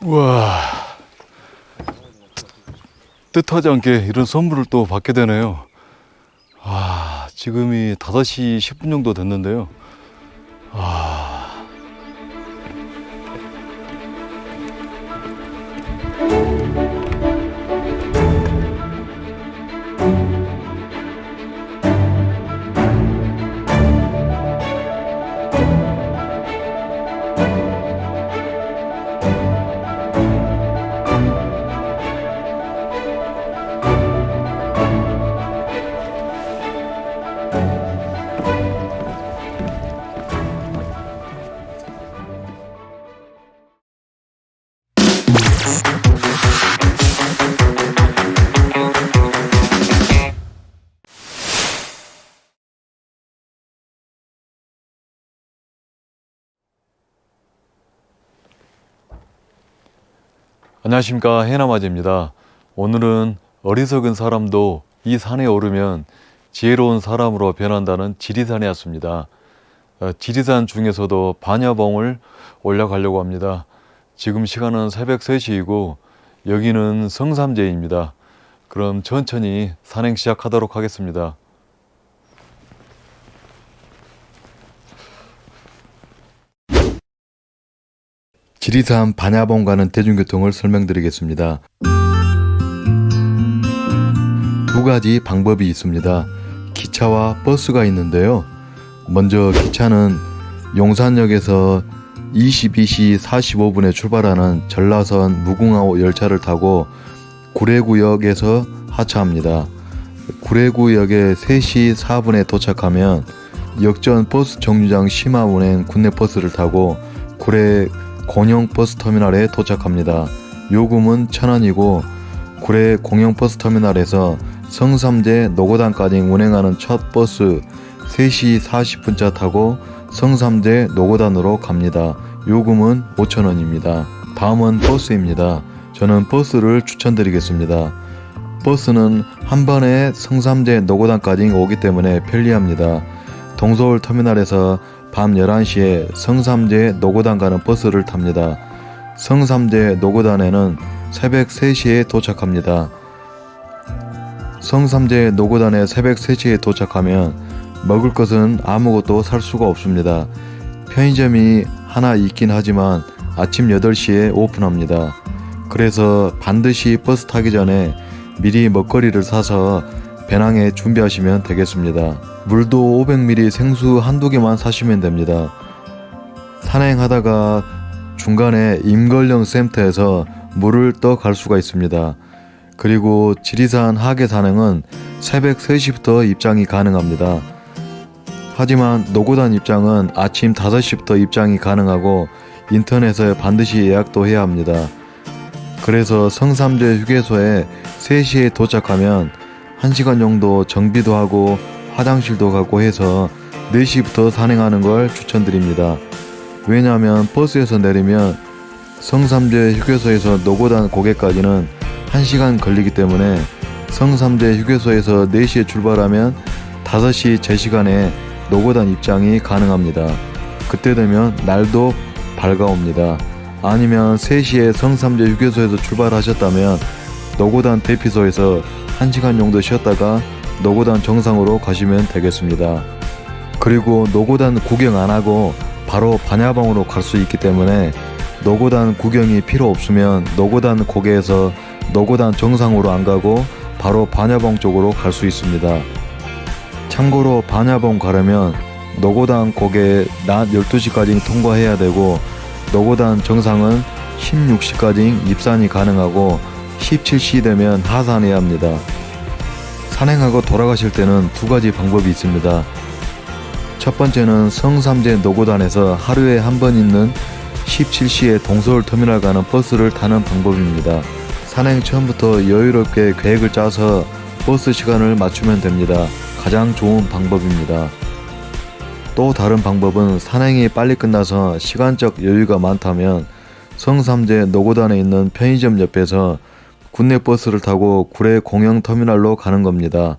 우와. 뜻하지 않게 이런 선물을 또 받게 되네요. 아, 지금이 5시 10분 정도 됐는데요. 안녕하십니까 해남아재입니다. 오늘은 어리석은 사람도 이 산에 오르면 지혜로운 사람으로 변한다는 지리산에 왔습니다. 어, 지리산 중에서도 반야봉을 올라가려고 합니다. 지금 시간은 새벽 3시이고 여기는 성삼제입니다. 그럼 천천히 산행 시작하도록 하겠습니다. 지리산 반야봉 가는 대중교통을 설명드리겠습니다. 두 가지 방법이 있습니다. 기차와 버스가 있는데요. 먼저 기차는 용산역에서 22시 45분에 출발하는 전라선 무궁화 열차를 타고 구례구역에서 하차합니다. 구례구역에 3시 4분에 도착하면 역전 버스 정류장 심화운행 국내버스를 타고 구례 공영버스 터미널에 도착합니다. 요금은 천원이고 구례 공영버스 터미널에서 성삼제 노고단까지 운행하는 첫 버스 3시 40분차 타고 성삼제 노고단으로 갑니다. 요금은 5천원입니다. 다음은 버스입니다. 저는 버스를 추천드리겠습니다. 버스는 한 번에 성삼제 노고단까지 오기 때문에 편리합니다. 동서울 터미널에서 밤 11시에 성삼제 노고단 가는 버스를 탑니다. 성삼제 노고단에는 새벽 3시에 도착합니다. 성삼제 노고단에 새벽 3시에 도착하면 먹을 것은 아무것도 살 수가 없습니다. 편의점이 하나 있긴 하지만 아침 8시에 오픈합니다. 그래서 반드시 버스 타기 전에 미리 먹거리를 사서 배낭에 준비하시면 되겠습니다. 물도 500ml 생수 한두 개만 사시면 됩니다. 산행하다가 중간에 임걸령 센터에서 물을 떠 갈 수가 있습니다. 그리고 지리산 하계 산행은 새벽 3시부터 입장이 가능합니다. 하지만 노고단 입장은 아침 5시부터 입장이 가능하고 인터넷에 반드시 예약도 해야 합니다. 그래서 성삼제 휴게소에 3시에 도착하면 1시간 정도 정비도 하고 화장실도 가고 해서 4시부터 산행하는 걸 추천드립니다. 왜냐하면 버스에서 내리면 성삼제 휴게소에서 노고단 고개까지는 1시간 걸리기 때문에 성삼제 휴게소에서 4시에 출발하면 5시 제 시간에 노고단 입장이 가능합니다. 그때 되면 날도 밝아옵니다. 아니면 3시에 성삼제 휴게소에서 출발하셨다면 노고단 대피소에서 1시간 정도 쉬었다가 노고단 정상으로 가시면 되겠습니다. 그리고 노고단 구경 안 하고 바로 반야봉으로 갈 수 있기 때문에 노고단 구경이 필요 없으면 노고단 고개에서 노고단 정상으로 안 가고 바로 반야봉 쪽으로 갈 수 있습니다. 참고로 반야봉 가려면 노고단 고개 낮 12시까지 통과해야 되고 노고단 정상은 16시까지 입산이 가능하고 17시 되면 하산해야 합니다. 산행하고 돌아가실 때는 두 가지 방법이 있습니다. 첫 번째는 성삼제 노고단에서 하루에 한 번 있는 17시에 동서울 터미널 가는 버스를 타는 방법입니다. 산행 처음부터 여유롭게 계획을 짜서 버스 시간을 맞추면 됩니다. 가장 좋은 방법입니다. 또 다른 방법은 산행이 빨리 끝나서 시간적 여유가 많다면 성삼제 노고단에 있는 편의점 옆에서 국내 버스를 타고 구례 공영 터미널로 가는 겁니다.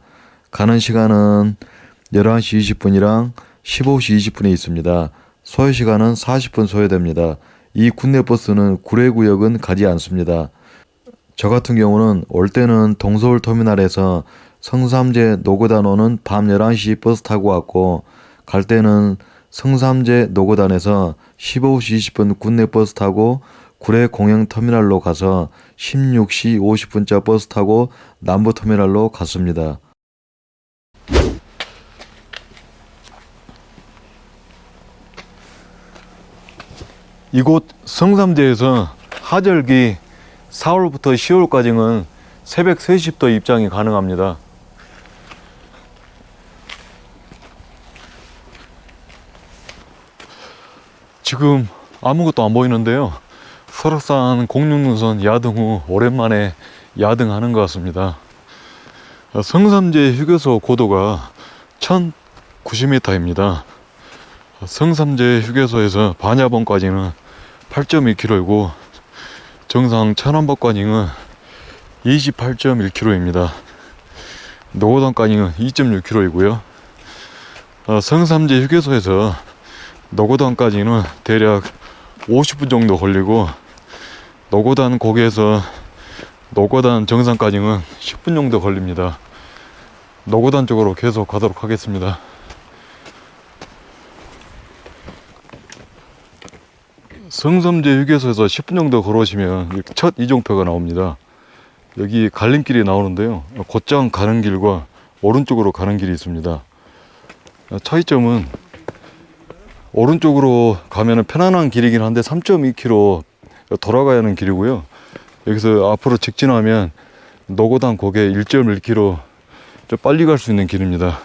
가는 시간은 11시 20분이랑 15시 20분에 있습니다. 소요 시간은 40분 소요됩니다. 이 국내 버스는 구례 구역은 가지 않습니다. 저 같은 경우는 올 때는 동서울 터미널에서 성삼제 노고단 오는 밤 11시 버스 타고 왔고 갈 때는 성삼제 노고단에서 15시 20분 국내 버스 타고 구례 공영 터미널로 가서 16시 50분자 버스 타고 남부 터미널로 갔습니다. 이곳 성삼제에서 하절기 4월부터 10월까지는 새벽 3시부터 입장이 가능합니다. 지금 아무것도 안 보이는데요. 설악산 공룡능선 야등 후 오랜만에 야등하는 것 같습니다. 성삼제 휴게소 고도가 1090m입니다. 성삼제 휴게소에서 반야봉까지는 8.2km이고 정상 천안법까지는 28.1km입니다. 노고단까지는 2.6km이고요. 어, 성삼제 휴게소에서 노고단까지는 대략 50분 정도 걸리고 노고단 고개에서 노고단 정상까지는 10분 정도 걸립니다. 노고단 쪽으로 계속 가도록 하겠습니다. 성섬제 휴게소에서 10분 정도 걸어오시면 첫 이종표가 나옵니다. 여기 갈림길이 나오는데요. 곧장 가는 길과 오른쪽으로 가는 길이 있습니다. 차이점은 오른쪽으로 가면 편안한 길이긴 한데 3.2km 돌아가야 하는 길이고요. 여기서 앞으로 직진하면 노고단 고개 1.1km 좀 빨리 갈 수 있는 길입니다.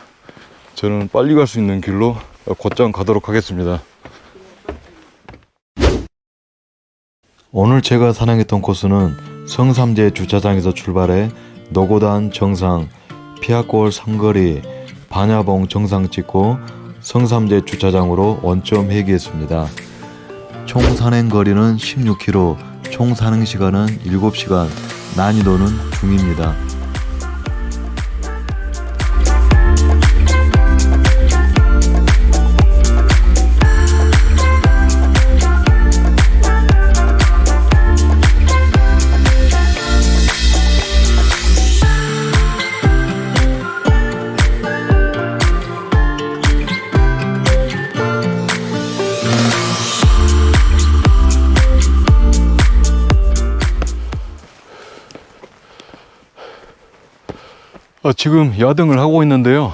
저는 빨리 갈 수 있는 길로 곧장 가도록 하겠습니다. 오늘 제가 산행했던 코스는 성삼제 주차장에서 출발해 노고단 정상, 피아골 상거리, 반야봉 정상 찍고 성삼제 주차장으로 원점 회귀했습니다. 총 산행 거리는 16km, 총 산행 시간은 7시간, 난이도는 중입니다. 어, 지금 야등을 하고 있는데요.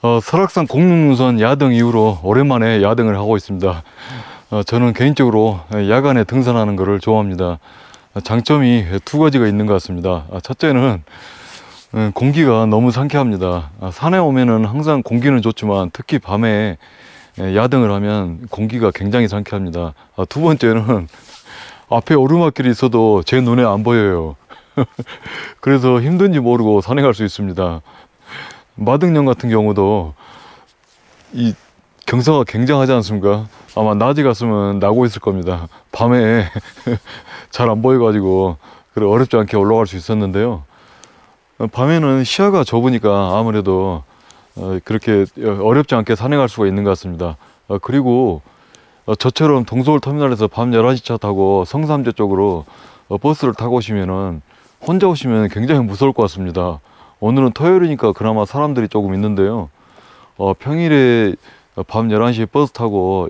어, 설악산 공룡능선 야등 이후로 오랜만에 야등을 하고 있습니다. 어, 저는 개인적으로 야간에 등산하는 것을 좋아합니다. 어, 장점이 두 가지가 있는 것 같습니다. 아, 첫째는 음, 공기가 너무 상쾌합니다. 아, 산에 오면은 항상 공기는 좋지만 특히 밤에 예, 야등을 하면 공기가 굉장히 상쾌합니다. 아, 두 번째는 앞에 오르막길이 있어도 제 눈에 안 보여요. 그래서 힘든지 모르고 산행할 수 있습니다. 마등령 같은 경우도 이 경사가 굉장하지 않습니까? 아마 낮에 갔으면 나고 있을 겁니다. 밤에 잘 안 보여가지고 어렵지 않게 올라갈 수 있었는데요. 어, 밤에는 시야가 좁으니까 아무래도 어, 그렇게 어렵지 않게 산행할 수가 있는 것 같습니다. 어, 그리고 어, 저처럼 동서울 터미널에서 밤 11시 차 타고 성삼제 쪽으로 어, 버스를 타고 오시면은 혼자 오시면 굉장히 무서울 것 같습니다. 오늘은 토요일이니까 그나마 사람들이 조금 있는데요. 어, 평일에 밤 11시에 버스 타고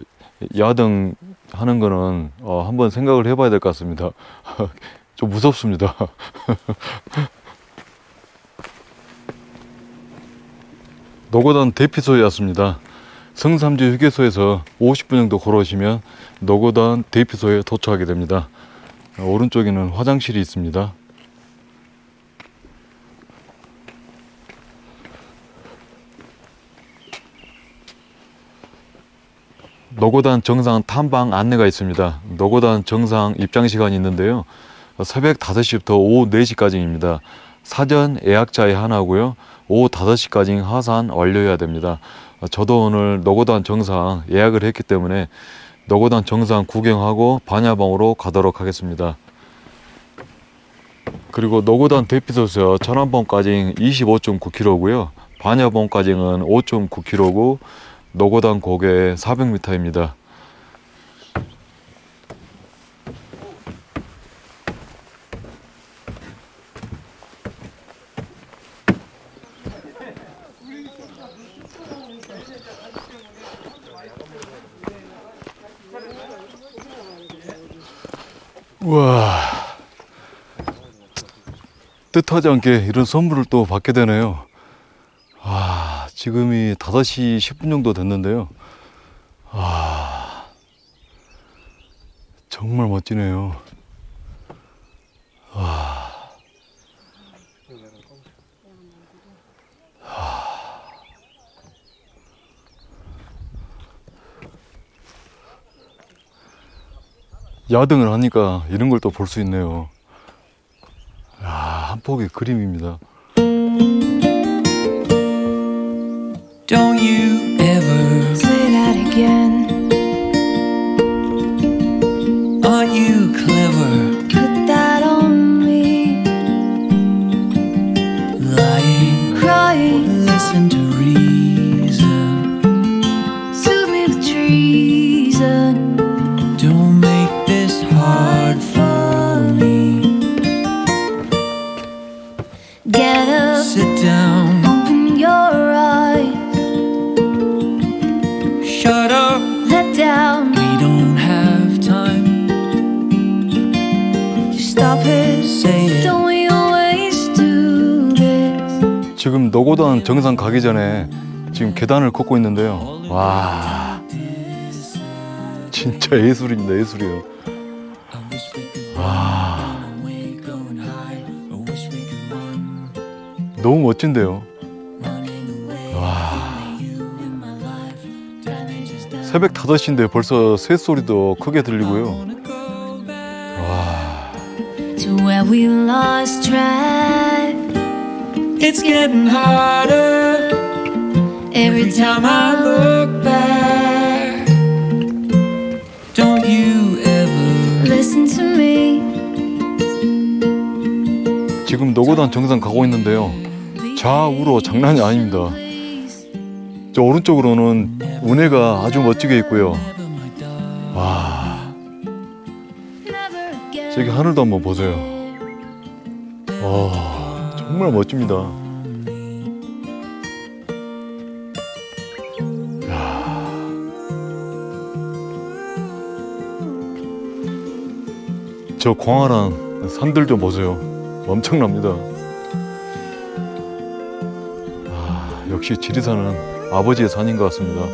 야등 하는 거는 어, 한번 생각을 해봐야 될 것 같습니다. 좀 무섭습니다. 노고단 대피소였습니다. 성삼지 휴게소에서 50분 정도 걸어오시면 노고단 대피소에 도착하게 됩니다. 어, 오른쪽에는 화장실이 있습니다. 노고단 정상 탐방 안내가 있습니다. 노고단 정상 입장 시간이 있는데요. 새벽 5시부터 오후 4시까지입니다. 사전 예약자에 하나고요. 오후 5시까지 하산 완료해야 됩니다. 저도 오늘 노고단 정상 예약을 했기 때문에 노고단 정상 구경하고 반야봉으로 가도록 하겠습니다. 그리고 노고단 대피소에서 천안봉까지 25.9km고요. 반야봉까지는 5.9km고 노고단 고개 400m입니다. 우와 뜻하지 않게 이런 선물을 또 받게 되네요. 아, 지금이 5시 10분 정도 됐는데요. 아, 정말 멋지네요. 야등을 하니까 이런 걸 또 볼 수 있네요. 야, 한 폭의 그림입니다. Don't you ever, Say that again. aren't you clever? Put that on me. Lying, Crying. listen to 정상 가기 전에 지금 계단을 걷고 있는데요. 와, 진짜 예술입니다. could 와, 너무 멋진데요. 와. 새벽 5시인데 벌써 새소리도 크게 들리고요. 와, It's getting harder Every time I look back. Don't you ever listen to me. 지금 노고단 정상 가고 있는데요. 좌우로 장난이 아닙니다. 저 오른쪽으로는 운해가 아주 멋지게 있고요. 와. 저기 하늘도 한번 보세요. 와, 정말 멋집니다. 야. 저 광활한 산들 좀 보세요. 엄청납니다. 아, 역시 지리산은 아버지의 산인 것 같습니다.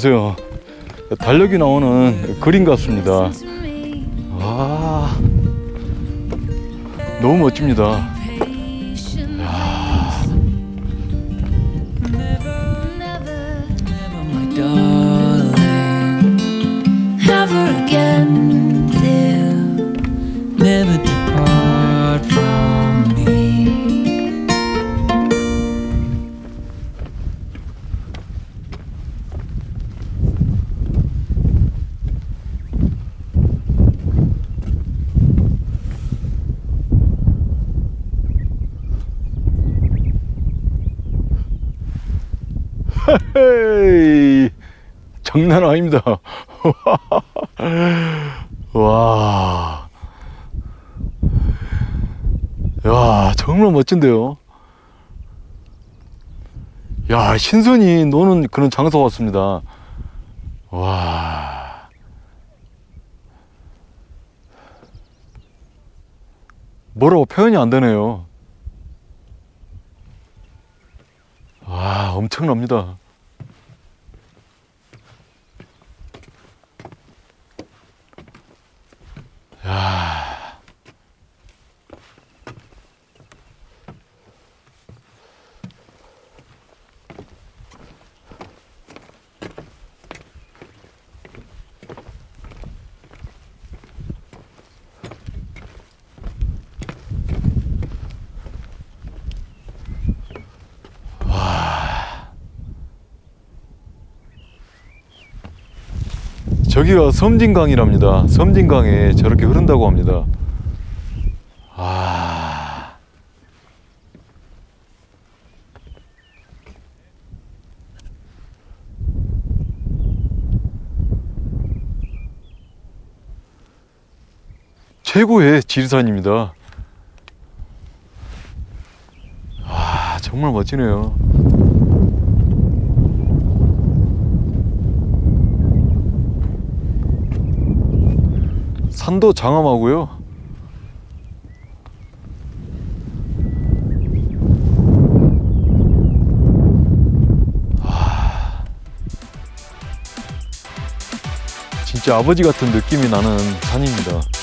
보세요. 달력이 나오는 그림 같습니다. 와 너무 멋집니다. 장난 아닙니다. 와. 야, 정말 멋진데요. 야, 신선이 노는 그런 장소 같습니다. 와. 뭐라고 표현이 안 되네요. 와, 엄청납니다. 저기가 섬진강이랍니다. 섬진강에 저렇게 흐른다고 합니다. 아. 최고의 지리산입니다. 아, 정말 멋지네요. 산도 장엄하고요. 아, 진짜 아버지 같은 느낌이 나는 산입니다.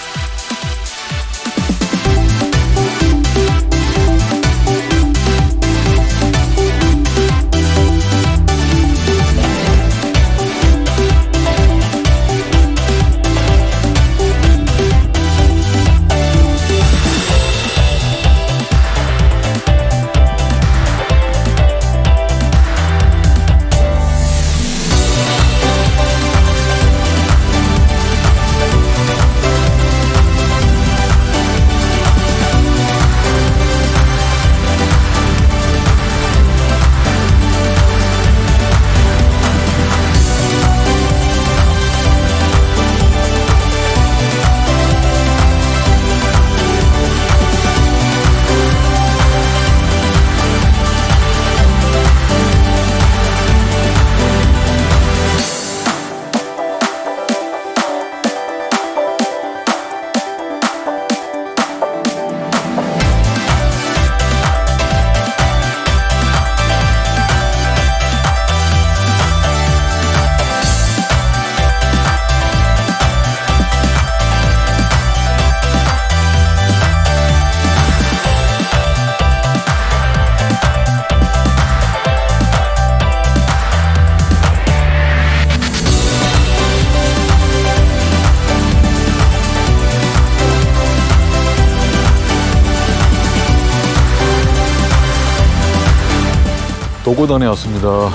노고단에 왔습니다.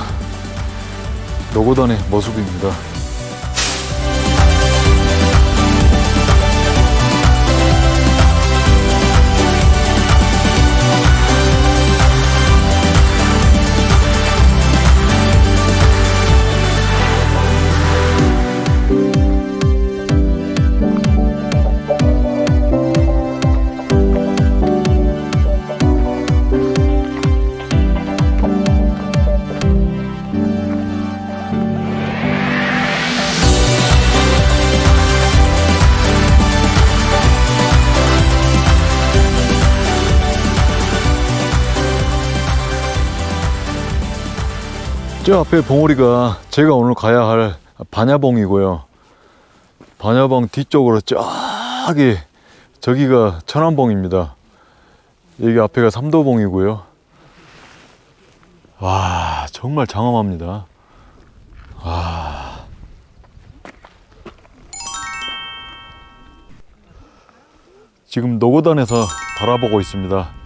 노고단의 모습입니다. 저 앞에 봉우리가 제가 오늘 가야 할 반야봉이고요. 반야봉 뒤쪽으로 저기 저기가 천안봉입니다. 여기 앞에가 삼도봉이고요. 와 정말 장엄합니다. 와. 지금 노고단에서 바라보고 있습니다.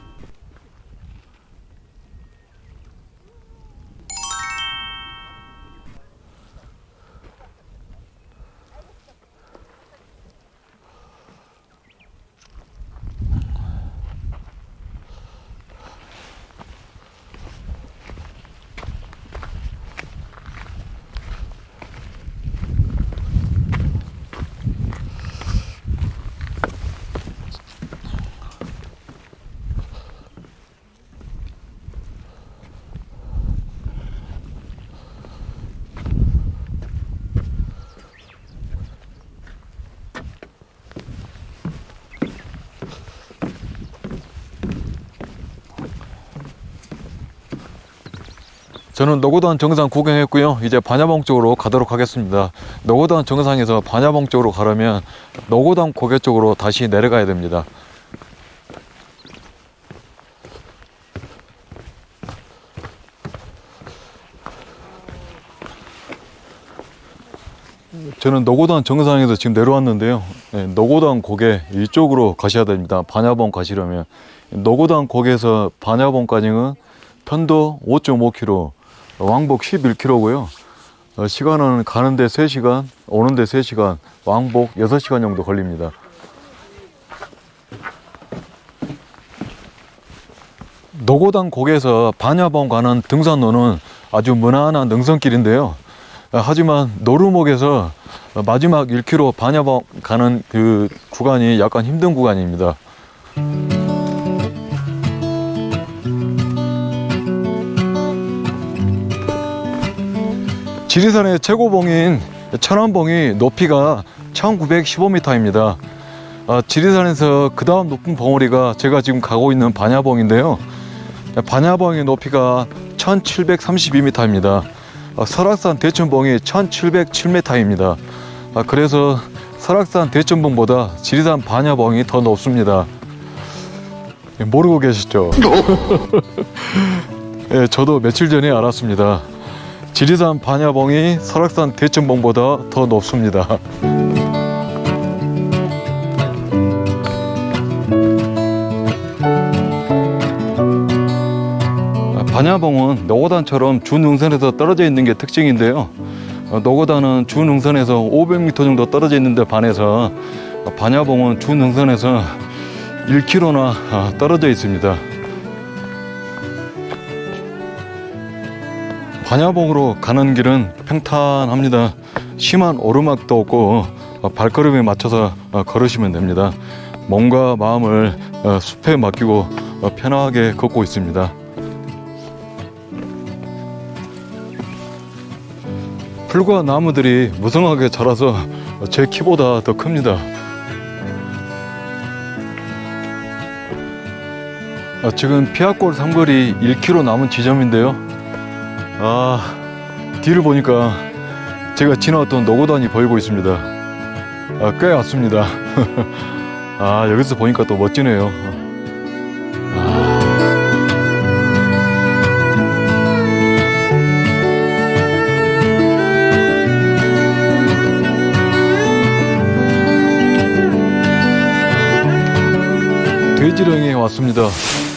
저는 노고단 정상 구경했고요. 이제 반야봉 쪽으로 가도록 하겠습니다. 노고단 정상에서 반야봉 쪽으로 가려면 노고단 고개 쪽으로 다시 내려가야 됩니다. 저는 노고단 정상에서 지금 내려왔는데요. 네, 노고단 고개 이쪽으로 가셔야 됩니다. 반야봉 가시려면 노고단 고개에서 반야봉까지는 편도 5.5km, 왕복 11km고요. 어, 시간은 가는데 3시간, 오는데 3시간, 왕복 6시간 정도 걸립니다. 노고당 곡에서 반야봉 가는 등산로는 아주 무난한 능선길인데요. 어, 하지만 노루목에서 마지막 1km 반야봉 가는 그 구간이 약간 힘든 구간입니다. 지리산의 최고봉인 천안봉이 높이가 1915m입니다. 아, 지리산에서 그 다음 높은 봉우리가 제가 지금 가고 있는 반야봉인데요. 반야봉의 높이가 1732m입니다. 아, 설악산 대천봉이 1707m입니다. 아, 그래서 설악산 대천봉보다 지리산 반야봉이 더 높습니다. 예, 모르고 계시죠? 예, 저도 며칠 전에 알았습니다. 지리산 반야봉이 설악산 대천봉보다 더 높습니다. 아, 반야봉은 노고단처럼 준능선에서 떨어져 있는 게 특징인데요. 어, 노고단은 준능선에서 500m 정도 떨어져 있는데 반해서 어, 반야봉은 준능선에서 1km나 아, 떨어져 있습니다. 반야봉으로 가는 길은 평탄합니다. 심한 오르막도 없고 어, 발걸음에 맞춰서 어, 걸으시면 됩니다. 몸과 마음을 어, 숲에 맡기고 어, 편하게 걷고 있습니다. 풀과 나무들이 무성하게 자라서 제 키보다 더 큽니다. 아, 지금 피아골 삼거리 1km 남은 지점인데요. 아, 뒤를 보니까 제가 지나왔던 노고단이 보이고 있습니다. 아, 꽤 왔습니다. 아, 여기서 보니까 또 멋지네요. 돼지령에 왔습니다.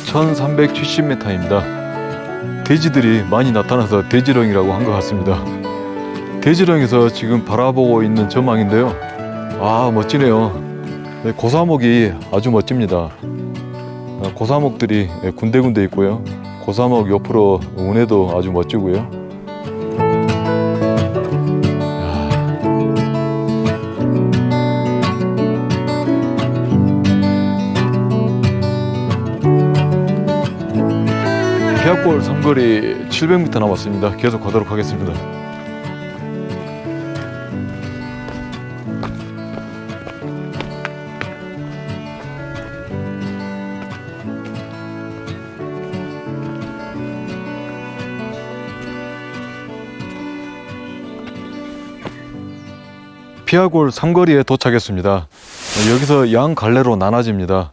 1370m입니다. 돼지들이 많이 나타나서 돼지령이라고 한 것 같습니다. 돼지령에서 지금 바라보고 있는 전망인데요. 아, 멋지네요. 네, 고사목이 아주 멋집니다. 아, 고사목들이 군데군데 있고요. 고사목 옆으로 운해도 아주 멋지고요. 피아골 삼거리 700m 남았습니다. 계속 가도록 하겠습니다. 피아골 삼거리에 도착했습니다. 여기서 양 갈래로 나눠집니다.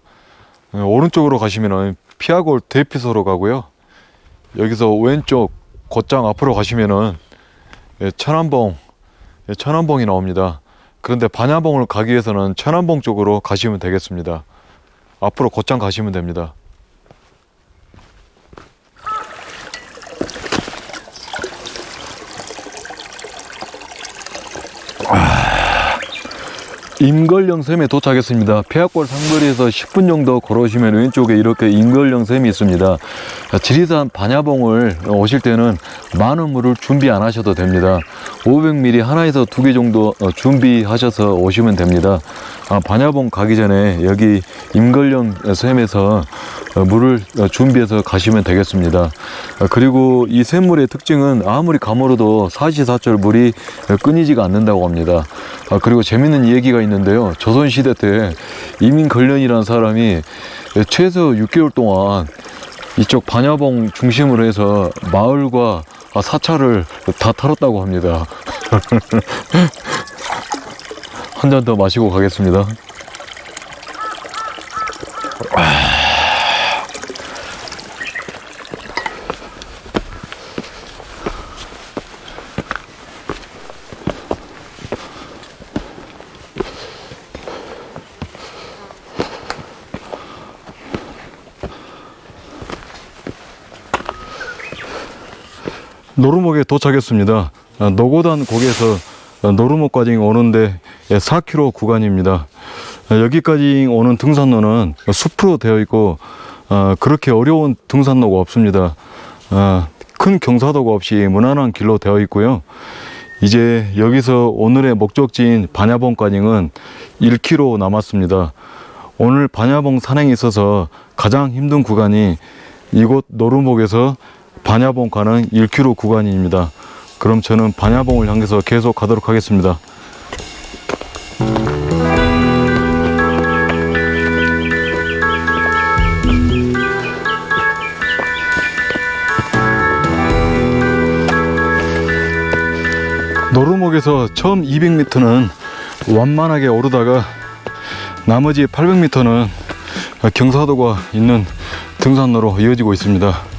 어, 오른쪽으로 가시면은 피아골 대피소로 가고요. 여기서 왼쪽 곧장 앞으로 가시면은 예, 천안봉, 예, 천안봉이 나옵니다. 그런데 반야봉을 가기 위해서는 천안봉 쪽으로 가시면 되겠습니다. 앞으로 곧장 가시면 됩니다. 임걸령 샘에 도착했습니다. 폐악골 상거리에서 10분 정도 걸어오시면 왼쪽에 이렇게 임걸령 샘이 있습니다. 지리산 반야봉을 오실 때는 많은 물을 준비 안 하셔도 됩니다. 500ml 하나에서 두 개 정도 어, 준비하셔서 오시면 됩니다. 아, 반야봉 가기 전에 여기 임걸령 샘에서 어, 물을 어, 준비해서 가시면 되겠습니다. 아, 그리고 이 샘물의 특징은 아무리 가물어도 사시사철 물이 끊이지가 않는다고 합니다. 아, 그리고 재밌는 얘기가 있는데요. 조선시대 때 이민걸련이라는 사람이 최소 6개월 동안 이쪽 반야봉 중심으로 해서 마을과 아, 사찰을 다 털었다고 합니다. 한 잔 더 마시고 가겠습니다. 노루목에 도착했습니다. 어, 노고단 고개에서 어, 노르목까지 오는데 4km 구간입니다. 어, 여기까지 오는 등산로는 숲으로 되어 있고 어, 그렇게 어려운 등산로가 없습니다. 어, 큰 경사도가 없이 무난한 길로 되어 있고요. 이제 여기서 오늘의 목적지인 반야봉까지는 1km 남았습니다. 오늘 반야봉 산행에 있어서 가장 힘든 구간이 이곳 노루목에서 반야봉 가는 1km 구간입니다. 그럼 저는 반야봉을 향해서 계속 가도록 하겠습니다. 노루목에서 처음 200m는 완만하게 오르다가 나머지 800m는 경사도가 있는 등산로로 이어지고 있습니다.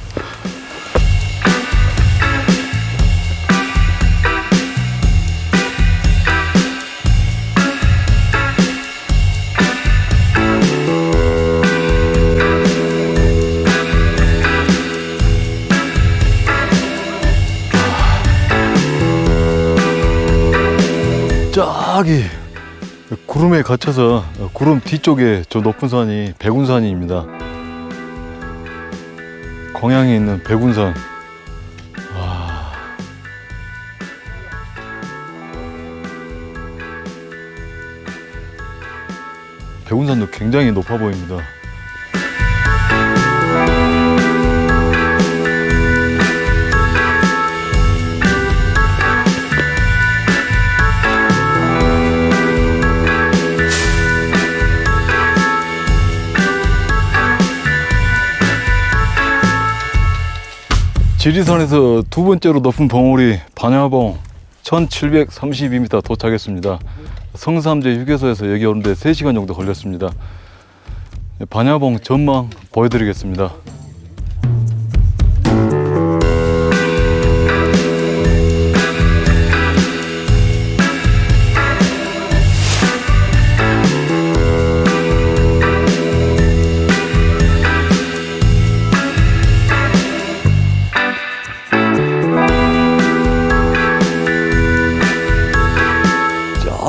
저기 구름에 갇혀서 구름 뒤쪽에 저 높은 산이 백운산입니다. 광양에 있는 백운산. 와. 백운산도 굉장히 높아 보입니다. 지리산에서 두 번째로 높은 봉우리 반야봉 1732m 도착했습니다. 성삼제 휴게소에서 여기 오는데 3시간 정도 걸렸습니다. 반야봉 전망 보여드리겠습니다.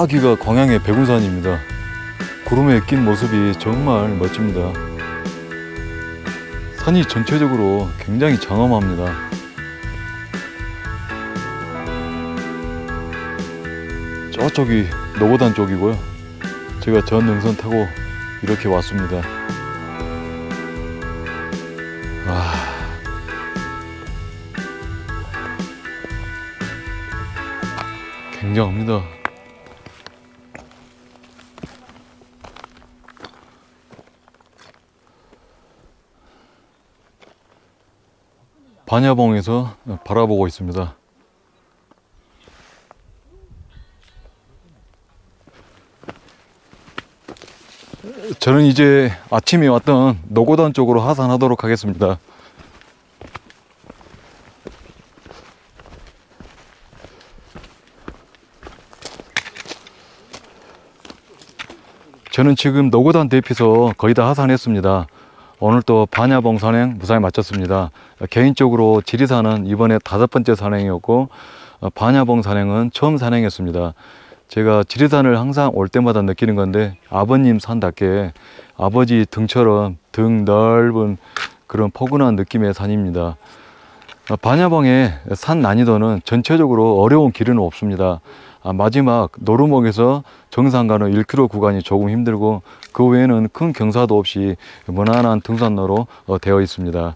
저기가 광양의 백운산입니다. 구름에 낀 모습이 정말 멋집니다. 산이 전체적으로 굉장히 장엄합니다. 저쪽이 노고단 쪽이고요. 제가 전 능선 타고 이렇게 왔습니다. 와. 굉장합니다. 반야봉에서 바라보고 있습니다. 저는 이제 아침에 왔던 노고단 쪽으로 하산하도록 하겠습니다. 저는 지금 노고단 대피소 거의 다 하산했습니다. 오늘 또 반야봉 산행 무사히 마쳤습니다. 개인적으로 지리산은 이번에 다섯 번째 산행이었고 어, 반야봉 산행은 처음 산행이었습니다. 제가 지리산을 항상 올 때마다 느끼는 건데 아버님 산답게 아버지 등처럼 등 넓은 그런 포근한 느낌의 산입니다. 어, 반야봉의 산 난이도는 전체적으로 어려운 길은 없습니다. 아, 마지막 노루목에서 정상 가는 1km 구간이 조금 힘들고 그 외에는 큰 경사도 없이 무난한 등산로로 어, 되어 있습니다.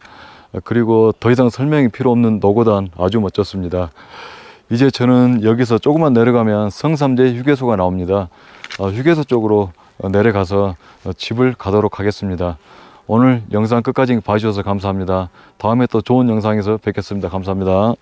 어, 그리고 더 이상 설명이 필요 없는 노고단 아주 멋졌습니다. 이제 저는 여기서 조금만 내려가면 성삼제 휴게소가 나옵니다. 어, 휴게소 쪽으로 어, 내려가서 어, 집을 가도록 하겠습니다. 오늘 영상 끝까지 봐주셔서 감사합니다. 다음에 또 좋은 영상에서 뵙겠습니다. 감사합니다.